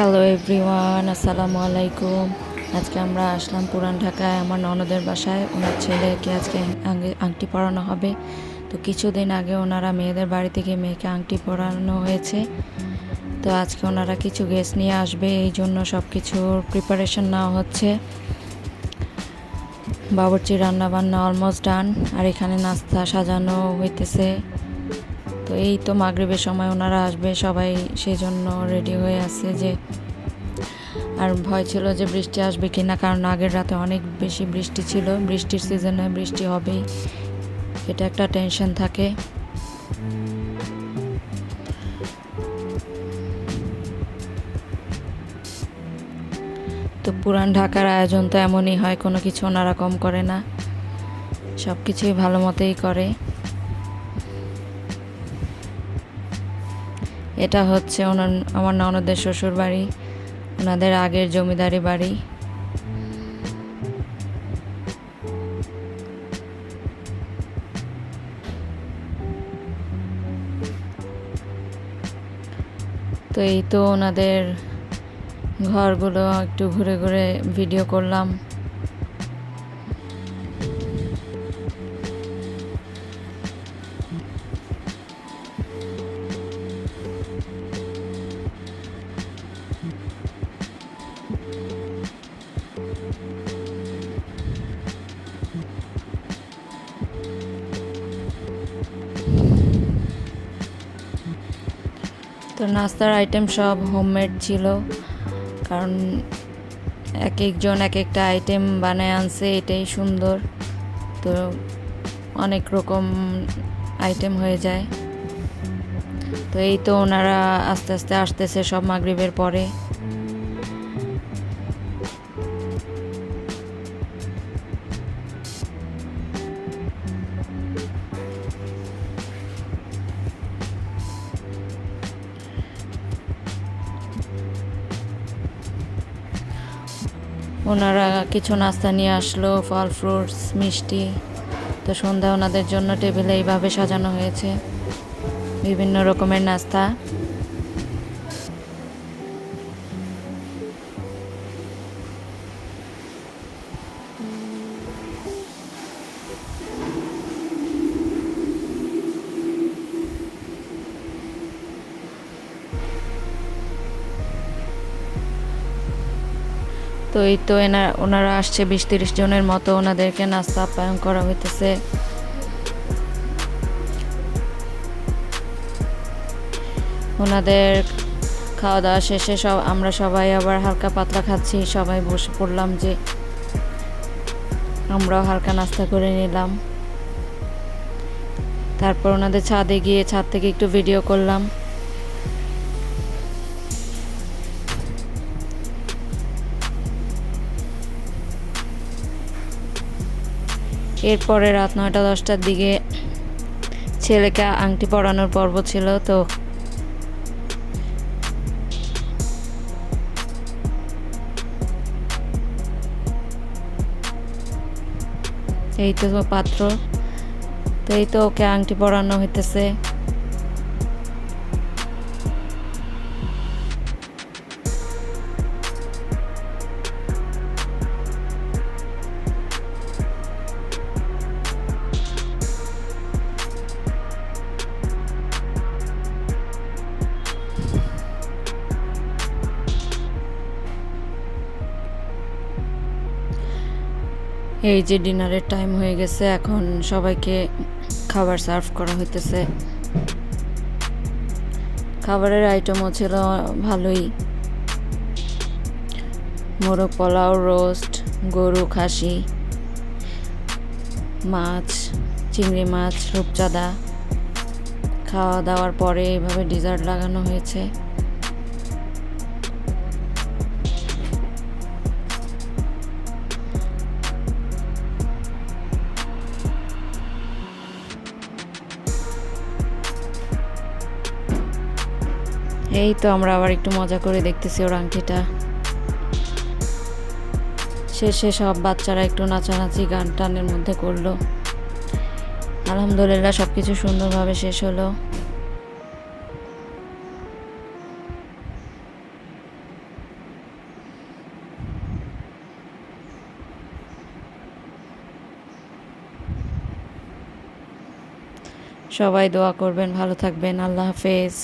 Hello everyone আসসালামু আলাইকুম আজকে আমরা আসলাম পুরান ঢাকায়। আমার ননদের বাসায়। ওনার ছেলেকে আজকে আংটি পরানো হবে। তো কিছুদিন আগে ওনারা মেয়েদের বাড়ি থেকে মেয়েকে আংটি পরানো হয়েছে। তো আজকে ওনারা কিছু গেস্ট নিয়ে আসবে। এই জন্য সব কিছুর প্রিপারেশন নেওয়া হচ্ছে। বাবুর্চি রান্না বান্না অলমোস্ট ডান আর এখানে নাস্তা সাজানো হইতেছে। তো এই তো মাগরিবের সময় ওনারা আসবে, সবাই সেই জন্য রেডি হয়ে আছে যে, আর ভয় ছিল যে বৃষ্টি আসবে কি না কারণ আগের রাতে অনেক বেশি বৃষ্টি ছিল। বৃষ্টির সিজনে বৃষ্টি হবেই, এটা একটা টেনশন থাকে। তো পুরান ঢাকার আয়োজন তো এমনই হয়, কোনো কিছু ওনারা কম করে না সব কিছুই ভালো মতোই করে। এটা হচ্ছে ওনার, আমার ননদের শ্বশুর বাড়ি, ওনাদের আগের জমিদারি বাড়ি। তো এই তো ওনাদের ঘরগুলো একটু ঘুরে ঘুরে ভিডিও করলাম। তো নাস্তার আইটেম সব হোমমেড ছিল, কারণ এক একজন এক একটা আইটেম বানায় আনছে, এটাই সুন্দর। তো অনেক রকম আইটেম হয়ে যায়। তো এই তো ওনারা আস্তে আস্তে আসতেছে সব মাগরীবের পরে। ওনারা কিছু নাস্তা নিয়ে আসলো, ফল ফ্রুটস, মিষ্টি। তো সন্ধ্যা ওনাদের জন্য টেবিলে এইভাবে সাজানো হয়েছে। বিভিন্ন রকমের নাস্তা। তো এই তো এনা, ওনারা আসছে বিশ তিরিশ জনের মতো, ওনাদেরকে নাস্তা আপ্যায়ন করা হইতেছে। ওনাদের খাওয়া দাওয়া শেষে সব, আমরা সবাই আবার হালকা পাতলা খাচ্ছি, সবাই বসে পড়লাম যে আমরাও হালকা নাস্তা করে নিলাম। তারপর ওনাদের ছাদে গিয়ে, ছাদ থেকে একটু ভিডিও করলাম। এরপরে রাত নয়টা দশটার দিকে ছেলেকে আংটি পরানোর পর্ব ছিল, তো এই তো পাত্র, তো এই তো ওকে আংটি পরানো হইতেছে। এই যে ডিনারের টাইম হয়ে গেছে, এখন সবাইকে খাবার সার্ভ করা হইতেছে। খাবারের আইটেমও ছিল ভালোই। মোরগ পোলাও রোস্ট গরু, খাসি, মাছ, চিংড়ি মাছ, রূপচাঁদা। খাওয়া দাওয়ার পরে এভাবে ডিজার্ট লাগানো হয়েছে। এই তো আমরা আবার একটু মজা করে দেখতেছি ওর আংটিটা। শেষে সব বাচ্চারা একটু নাচানাচি গান টানের মধ্যে করল। আলহামদুলিল্লাহ সব কিছু সুন্দরভাবে শেষ হলো। সবাই দোয়া করবেন, ভালো থাকবেন, আল্লাহ হাফেজ।